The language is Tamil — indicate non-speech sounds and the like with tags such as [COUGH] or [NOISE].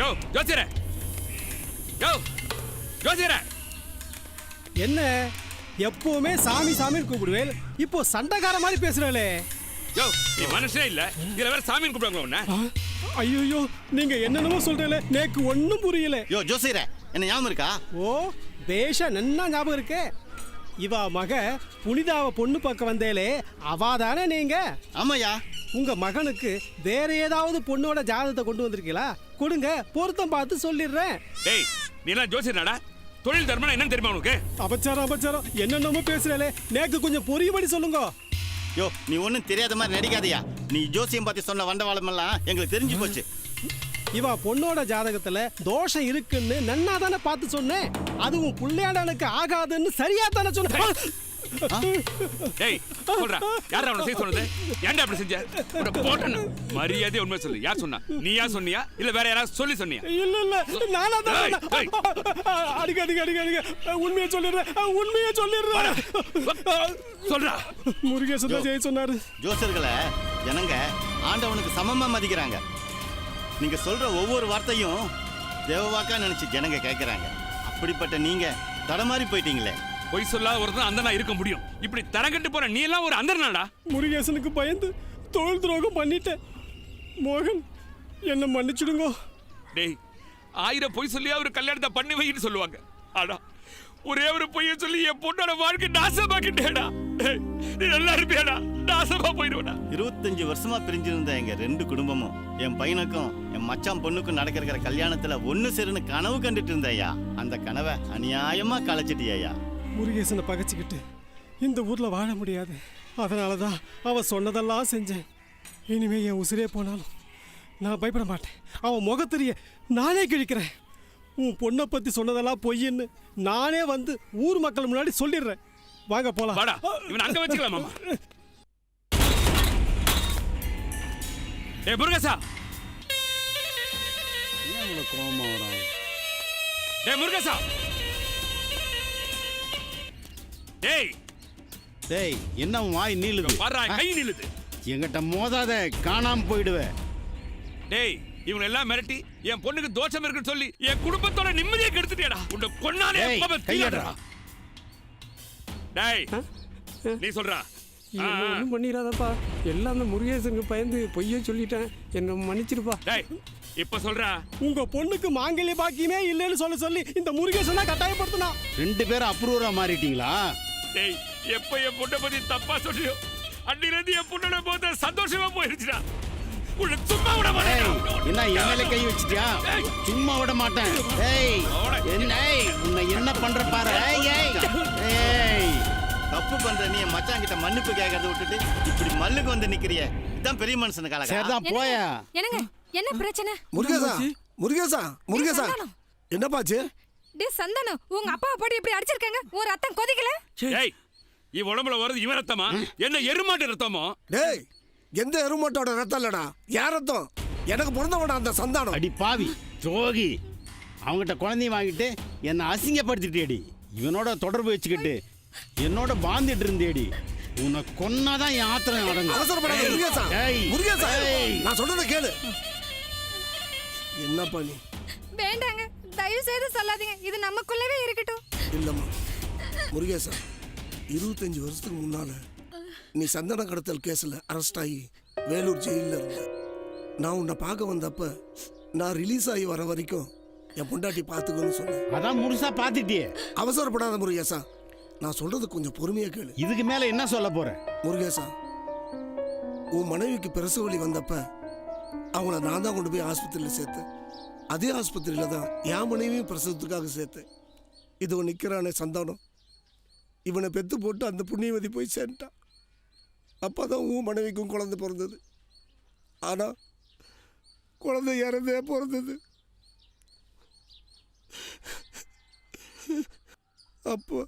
யோ ஜோசியரே. யோ ஜோசியரே. என்ன? எப்பவுமே சாமி சாமின்னு கூப்பிடுவேன் இப்போ சண்டைக்கார மாதிரி பேசுறே யோ நீ மனுஷனே இல்ல. இதுல வேற சாமின்னு கூப்பிடுவாங்களா உன்னை. ஐயோ நீங்க என்னென்னமோ சொல்றீங்களே. நேக்கு ஒண்ணும் புரியல. யோ ஜோசியரே என்ன ஞாபகம் இருக்கா? ஓ பேஷா நன்னா ஞாபகம் இருக்கே. இவ மக புனிதாவ பொண்ணு பக்கம் வந்தேலே. அவா தானே நீங்க? ஆமாய்யா. உங்க மகனுக்கு வேற ஏதாவது பொண்ணோட ஜாதகத்தை கொண்டு வந்திருக்கீங்களா? கொடுங்க பொருத்தம் பார்த்து சொல்லிடுறேன். டேய் நீ எல்லாம் ஜோசியர்னாடா? தொழில் தர்மம் என்னன்னு தெரியுமா உனக்கு? அபச்சாரம் அபச்சாரம். என்னென்னமோ பேசுறேலே. நேக்கு கொஞ்சம் புரியும்படி சொல்லுங்க. யோ நீ ஒன்றும் தெரியாத மாதிரி நடிக்காதயா. நீ ஜோசியம் பத்தி சொன்ன வண்டவாளம் எல்லாம் எங்களுக்கு தெரிஞ்சு போச்சு. இவ பொண்ணோட ஜாதகத்துல தோஷம் இருக்குன்னு நன்னா தானே பார்த்து சொன்னேன். அதுவும் புள்ளையாடனுக்கு ஆகாதுன்னு சரியா தானே சொன்னேன் [LAUGHS] டேய் சொல்றா. யார் அவனை செய்ய சொன்னது? ஏன்டா அப்படி செஞ்ச? உன்னை போட்டேன்னு. மரியாதை உண்மை சொல்லு. யார் சொன்னா? நீயா சொன்னியா? இல்ல வேற யாராவது சொல்லி சொன்னியா? இல்ல இல்ல. நானா தான் டேய், சொன்னேன். அடிக்க அடிக்க அடிக்க அடிக்க உண்மையை சொல்லிடுறேன். உண்மையை சொல்லிடுறேன். சொல்றா. முருகேசன் தான் ஜெய சொன்னாரு. ஜோசியர்களை ஜனங்க ஆண்டவனுக்கு சமமா மதிக்கிறாங்க. நீங்க சொல்ற ஒவ்வொரு வார்த்தையும் தேவவாக்கா நினைச்சு ஜனங்க கேட்கறாங்க அப்படிப்பட்ட நீங்க தடமாறி போயிட்டீங்களே. பொய் சொல்லாத ஒருத்தன் அந்தனா இருக்க முடியும். இப்படி தரங்கட்டு போற நீ எல்லாம் ஒரு அந்தனாடா முருகேசனுக்கு பயந்து தொழில் துரோகம் பண்ணிட்டேன். மோகன் என்ன மன்னிச்சிடுங்க. டேய் ஆயிரம் பொய் சொல்லி அவர் கல்யாணத்தை பண்ணி வைன்னு சொல்லுவாங்க. ஆனா ஒரே ஒரு பொய்ய சொல்லி என் பொண்ணோட வாழ்க்கை நாசமாக்கிட்டேடா. டேய், நீ நல்லா இருப்பியாடா? நாசமா போயிடுவடா இருபத்தஞ்சு வருஷமா பிரிஞ்சிருந்த எங்க ரெண்டு குடும்பமும் என் பையனுக்கும் என் மச்சான் பொண்ணுக்கும் நடக்கிற கல்யாணத்துல ஒண்ணு சேருன்னு கனவு கண்டுட்டு இருந்தேயா அந்த கனவை அநியாயமா களைச்சிட்டியா முருகேசனை பகைச்சிக்கிட்டு இந்த ஊர்ல வாழ முடியாது. அதனால தான் அவ சொன்னதெல்லாம் செஞ்சேன். இனிமே என் உசிரே போனாலும் நான் பயப்பட மாட்டேன். அவன் முகத்தெரிய நானே கிழிக்கிறேன். உன் பொண்ணை பத்தி சொன்னதெல்லாம் பொய்ன்னு நானே வந்து ஊர் மக்கள் முன்னாடி சொல்லிடுறேன். வாங்க போலாம். வாடா இவன் அங்க வச்சுக்கலாம் மாமா. ஏ முருகேசா. ஏன் இவ்வளோ டேய் முருகேசா. டேய். டேய் என்ன வாய் நீளுது? பாடுறா கை நில்லுது எங்கிட்ட மோதாத காணாம போயிடுவேன் டேய் இவங்க எல்லாம் மிரட்டி என் பொண்ணுக்கு தோஷம் இருக்குன்னு சொல்லி என் குடும்பத்தோட நிம்மதியை கெடுத்துட்டியாடா. உன்னை கொன்னாலே கையேடுறா. டேய் நீ சொல்றா. ஒன்றும் பண்ணிடாதப்பா. எல்லாம் அந்த முருகேசனுக்கு பயந்து பொய்யே சொல்லிட்டேன். என்ன மன்னிச்சிருப்பா. டேய் இப்ப சொல்றா. உங்க பொண்ணுக்கு மாங்கல்ய பாக்கியமே இல்லைன்னு சொல்ல சொல்லி இந்த முருகேசன் தான் கட்டாயப்படுத்தினா ரெண்டு பேரும் அப்ரூவரா மாறிட்டீங்களா? டேய் எப்ப என் பொண்ணை பத்தி தப்பா சொல்றியோ? அன்னில இருந்து என் பொண்ணோட போத சந்தோஷமா போயிருச்சுடா. உன்னை சும்மா விட மாட்டேன். என்ன என் மேல கை வச்சிட்டியா? டேய். சும்மா விட மாட்டேன். அவனை. என்ன ஏய், உன்னை என்ன பண்ற பாரு. ஏய், ஏய். ஏய். தப்பு பண்ற நீ மச்சான் கிட்ட மன்னிப்பு கேட்கறத விட்டுட்டு இப்படி மல்லுக்கு வந்து நிக்கிறிய. இதான் பெரிய மனுஷனுக்கு அழகா? சரிதான் போயா. என்னங்க? என்ன பிரச்சனை? முருகேசா முருகேசா முருகேசா. என்னப்பாச்சு டே சந்தானம் உங்க அப்பாவை போட்டு இப்படி அடிச்சிருக்காங்க? உன் ரத்தம் கொதிக்கல? டேய் இவன் உடம்புல வருது இவன் ரத்தமா? என்ன எருமாட்டு ரத்தமோ? டேய் எந்த எருமட்டோட ரத்தம் இல்லடா? யார் ரத்தம்? எனக்கு பிறந்தவடா அந்த சந்தானம். அடி பாவி துரோகி. அவங்ககிட்ட குழந்தைய வாங்கிட்டு என்னை அசிங்கப்படுத்திட்டேடி இவனோட தொடர்பு வச்சுக்கிட்டு என்னோட பாந்துட்டு இருந்தேடி. உன்னை கொன்னாதான் என் ஆத்திரம் அடங்கும். அவசரப்படாத முருகேசா. ஏய், முருகேசா ஏய். நான் சொல்றத கேளு. என்னப்பா நீ? வேண்டாங்க. தயவு செய்து சொல்லாதீங்க. இது நமக்குள்ளவே இருக்கட்டும். இல்லம்மா. முருகேசா இருபத்தஞ்சு வருஷத்துக்கு முன்னால நீ சந்தன கடத்தல் கேஸ்ல அரெஸ்ட் ஆகி வேலூர் ஜெயிலில் இருந்த. நான் உன்னை பார்க்க வந்தப்ப நான் ரிலீஸ் ஆகி வர வரைக்கும் என் பொண்டாட்டி பார்த்துக்கோன்னு சொன்னேன். அதான் முழுசா பாத்துட்டியே அவசரப்படாத முருகேசா நான் சொல்றது கொஞ்சம் பொறுமையா கேளு. இதுக்கு மேல என்ன சொல்ல போற? முருகேசா உன் மனைவிக்கு பிரசவ வலி வந்தப்ப அவங்கள நான் தான் கொண்டு போய் ஆஸ்பத்திரியில் சேர்த்தேன். அதே ஆஸ்பத்திரியில் தான் என் மனைவியும் பிரசவத்துக்காக சேர்த்தேன். இதோ நிற்கிறானே சந்தானம். இவனை பெத்து போட்டு அந்த புண்ணியவதி போய் சேர்ந்துட்டான். அப்போ தான் உன் மனைவிக்கும் குழந்தை பிறந்தது. ஆனால் குழந்தை இறந்தே பிறந்தது. அப்போ